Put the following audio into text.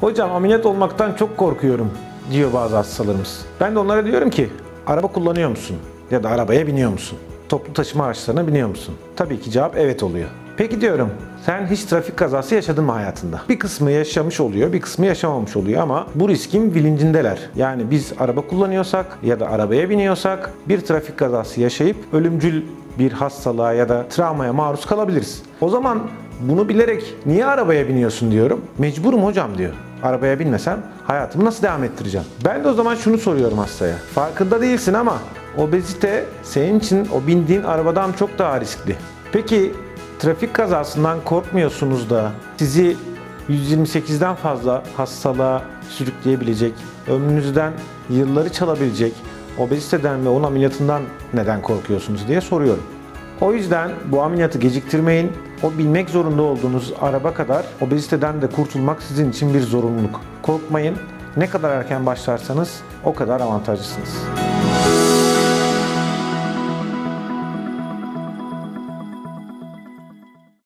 Hocam ameliyat olmaktan çok korkuyorum diyor bazı hastalarımız. Ben de onlara diyorum ki araba kullanıyor musun? Ya da arabaya biniyor musun? Toplu taşıma araçlarına biniyor musun? Tabii ki cevap evet oluyor. Peki diyorum sen hiç trafik kazası yaşadın mı hayatında? Bir kısmı yaşamış oluyor, bir kısmı yaşamamış oluyor ama bu riskin bilincindeler. Yani biz araba kullanıyorsak ya da arabaya biniyorsak bir trafik kazası yaşayıp ölümcül bir hastalığa ya da travmaya maruz kalabiliriz. O zaman bunu bilerek niye arabaya biniyorsun diyorum. Mecburum hocam diyor. Arabaya binmesem hayatımı nasıl devam ettireceğim? Ben de o zaman şunu soruyorum hastaya. Farkında değilsin ama obezite senin için o bindiğin arabadan çok daha riskli. Peki trafik kazasından korkmuyorsunuz da sizi 128'den fazla hastalığa sürükleyebilecek, ömrünüzden yılları çalabilecek obeziteden ve onun ameliyatından neden korkuyorsunuz diye soruyorum. O yüzden bu ameliyatı geciktirmeyin. O bilmek zorunda olduğunuz araba kadar obeziteden de kurtulmak sizin için bir zorunluluk. Korkmayın. Ne kadar erken başlarsanız o kadar avantajlısınız.